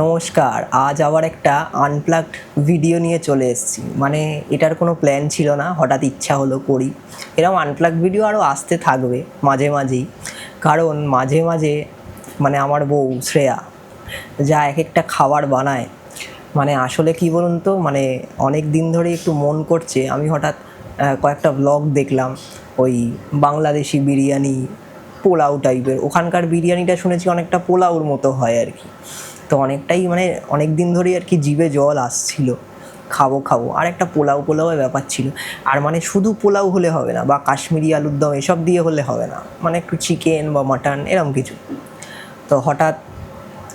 নমস্কার, আজ আবার একটা আনপ্লাগড ভিডিও নিয়ে চলে এসেছি। মানে এটার কোনো প্ল্যান ছিল না, হঠাৎ ইচ্ছা হলো করি। এরকম আনপ্লাগড ভিডিও আরও আসতে থাকবে মাঝে মাঝেই। কারণ মাঝে মাঝে মানে আমার বউ শ্রেয়া, যা এক একটা খাবার বানায় মানে আসলে কি বলুন তো মানে অনেক দিন ধরে একটু মন করছে। আমি হঠাৎ কয়েকটা ব্লগ দেখলাম, ওই বাংলাদেশি বিরিয়ানি পোলাও টাইপের ওখানকার বিরিয়ানিটা শুনেছি অনেকটা পোলাওর মতো হয় আর কি। তো অনেকটাই মানে অনেক দিন ধরেই আর কি জিভে জল আসছিল। খাব খাব। আর একটা পোলাও, পোলাওয়ের ব্যাপার ছিল। আর মানে শুধু পোলাও হলে হবে না, বা কাশ্মীরি আলুর দম এসব দিয়ে হলে হবে না। মানে একটু চিকেন বা মাটন এরকম কিছু। তো হঠাৎ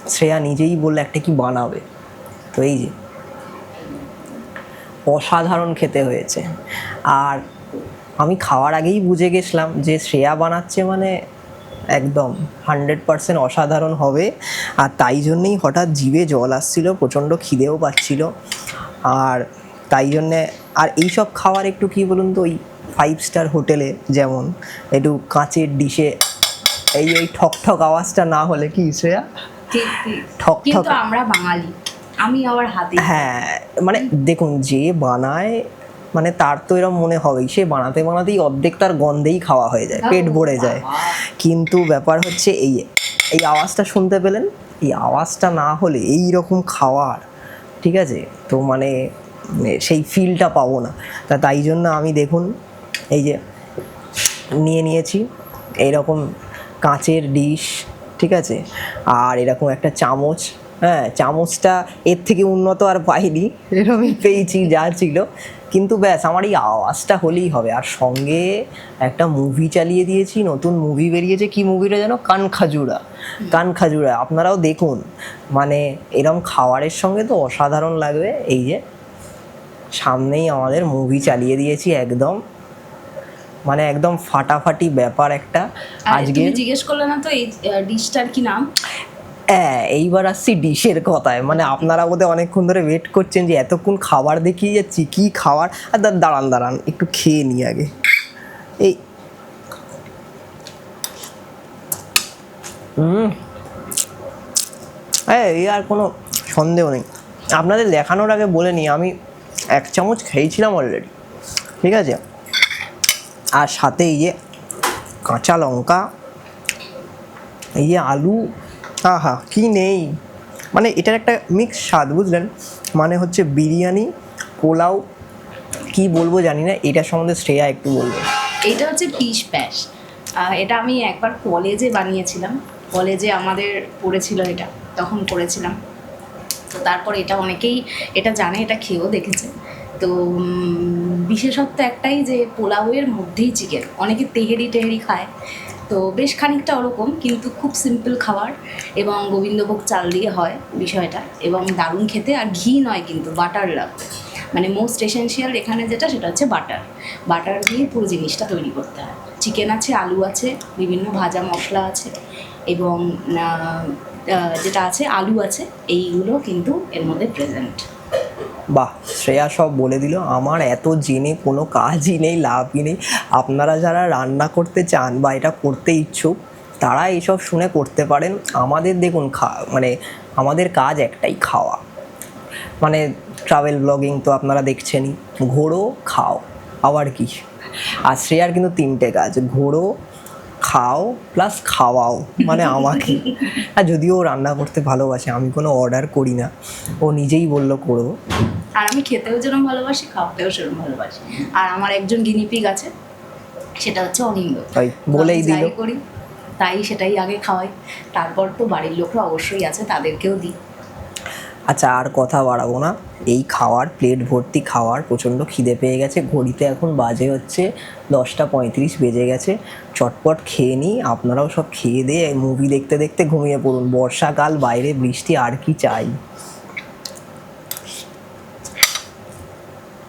শ্রেয়া নিজেই বললে, একটা কি বানাবে? তো এই যে, অসাধারণ খেতে হয়েছে। আর আমি খাওয়ার আগেই বুঝে গেছিলাম যে শ্রেয়া বানাচ্ছে মানে একদম হান্ড্রেড পারসেন্ট অসাধারণ হবে। আর তাই জন্যেই হঠাৎ জিভে জল আসছিল প্রচণ্ড খিদেও পাচ্ছিল। আর তাই জন্যে আর এইসব খাওয়ার একটু কি বলুন তো ওই ফাইভ স্টার হোটেলে যেমন একটু কাঁচের ডিশে এই এই ঠক ঠক আওয়াজটা না হলে কি শ্রেয়া? ঠিক ঠিক। আমরা বাঙালি আমি আবার হাতে। হ্যাঁ মানে দেখুন যে বানায় মানে তার তো এরকম মনে হবেই। সে বানাতে বানাতেই অর্ধেক তার গন্ধেই খাওয়া হয়ে যায় পেট ভরে যায়। কিন্তু ব্যাপার হচ্ছে এই এই আওয়াজটা শুনতে পেলেন? এই আওয়াজটা না হলে এই রকম খাওয়ার ঠিক আছে? তো মানে মানে সেই ফিলটা পাবো না। তা তাই জন্য আমি দেখুন এই যে নিয়ে নিয়েছি এইরকম কাঁচের ডিশ ঠিক আছে? আর এরকম একটা চামচ হ্যাঁ চামচটা এর থেকে উন্নত আর পাইনি এরকমই পেয়েছি যা ছিল। কিন্তু ব্যাস আমার এই আওয়াজটা হলেই হবে। আর সঙ্গে একটা মুভি চালিয়ে দিয়েছি নতুন মুভি বেরিয়েছে। কি মুভিটা যেন? কান খাজুরা কান খাজুরা আপনারাও দেখুন। মানে এরম খাবারের সঙ্গে তো অসাধারণ লাগবে। এই যে সামনেই আমাদের মুভি চালিয়ে দিয়েছি একদম। মানে একদম ফাটাফাটি ব্যাপার একটা। আজকে জিজ্ঞেস করলে না তো এই ডিশটার কি নাম? হ্যাঁ এইবার আসছি ডিশের কথায়। মানে আপনারা বোধহয় অনেকক্ষণ ধরে ওয়েট করছেন যে এতক্ষণ খাবার দেখিয়ে যাচ্ছি কী খাবার? আর দাঁড়ান দাঁড়ান, একটু খেয়ে নিই আগে। এই হুম। হ্যাঁ এই আর কোনো সন্দেহ নেই। আপনাদের দেখানোর আগে বলে নিই, আমি এক চামচ খেয়েছিলাম অলরেডি ঠিক আছে? আর সাথে এই যে কাঁচা লঙ্কা, এই যে আলু আহা, কি নেই? মানে এটার একটা মিক্স স্বাদ, বুঝলেন? মানে হচ্ছে বিরিয়ানি, পোলাও, কি বলব জানি না এটার সম্বন্ধে শ্রেয়া একটু বলবে। এটা হচ্ছে পিস প্যাশ। এটা আমি একবার কলেজে বানিয়েছিলাম। কলেজে আমাদের পড়েছিল এটা, তখন করেছিলাম। তো তারপর এটা অনেকেই এটা জানে, এটা খেয়েও দেখেছে। তো বিশেষত্ব একটাই যে পোলাওয়ের মধ্যেই চিকেন অনেকে তেহেরি টেহেরি খায়। তো বেশ খানিকটা ওরকম, কিন্তু খুব সিম্পল খাবার এবং গোবিন্দভোগ চাল দিয়ে হয় বিষয়টা এবং দারুণ খেতে আর ঘি নয় কিন্তু বাটার লাগবে মানে মোস্ট এসেনশিয়াল এখানে যেটা, সেটা হচ্ছে বাটার বাটার দিয়ে পুরো জিনিসটা তৈরি করতে হয়। চিকেন আছে, আলু আছে, বিভিন্ন ভাজা মশলা আছে এবং যেটা আছে, আলু আছে, এইগুলো কিন্তু এর মধ্যে প্রেজেন্ট বাহ, শ্রেয়া সব বলে দিল, আমার এত জেনে কোনো কাজই নেই, লাভই নেই। আপনারা যারা রান্না করতে চান বা এটা করতে ইচ্ছুক, তারা এইসব শুনে করতে পারেন। আমাদের দেখুন খা মানে আমাদের কাজ একটাই খাওয়া। মানে ট্রাভেল ব্লগিং তো আপনারা দেখছেনই। ঘোরো খাও, আবার কি? আর শ্রেয়ার কিন্তু তিনটে কাজ ঘোরো খাও প্লাস খাওয়াও মানে আমাকে। আর যদিও ও রান্না করতে ভালোবাসে আমি কোনো অর্ডার করি না। ও নিজেই বলল করব আর আমি খেতেও যেরকম ভালোবাসি খাওয়াতেও সেরকম ভালোবাসি। আর আমার একজন গিনিপিগ আছে সেটা হচ্ছে অনিন্দ। তাই বলেই দিল। করি তাই সেটাই আগে খাওয়াই। তারপর তো বাড়ির লোকরা অবশ্যই আছে তাদেরকেও দিই। আচ্ছা আর কথা বাড়াবো না। এই খাওয়ার প্লেট ভর্তি খাওয়ার প্রচণ্ড খিদে পেয়ে গেছে। ঘড়িতে এখন বাজে হচ্ছে দশটা পঁয়ত্রিশ, বেজে গেছে। চটপট খেয়ে নিই, আপনারাও সব খেয়ে দিয়ে মুভি দেখতে দেখতে ঘুমিয়ে পড়ুন। বর্ষাকাল, বাইরে বৃষ্টি, আর কি চাই?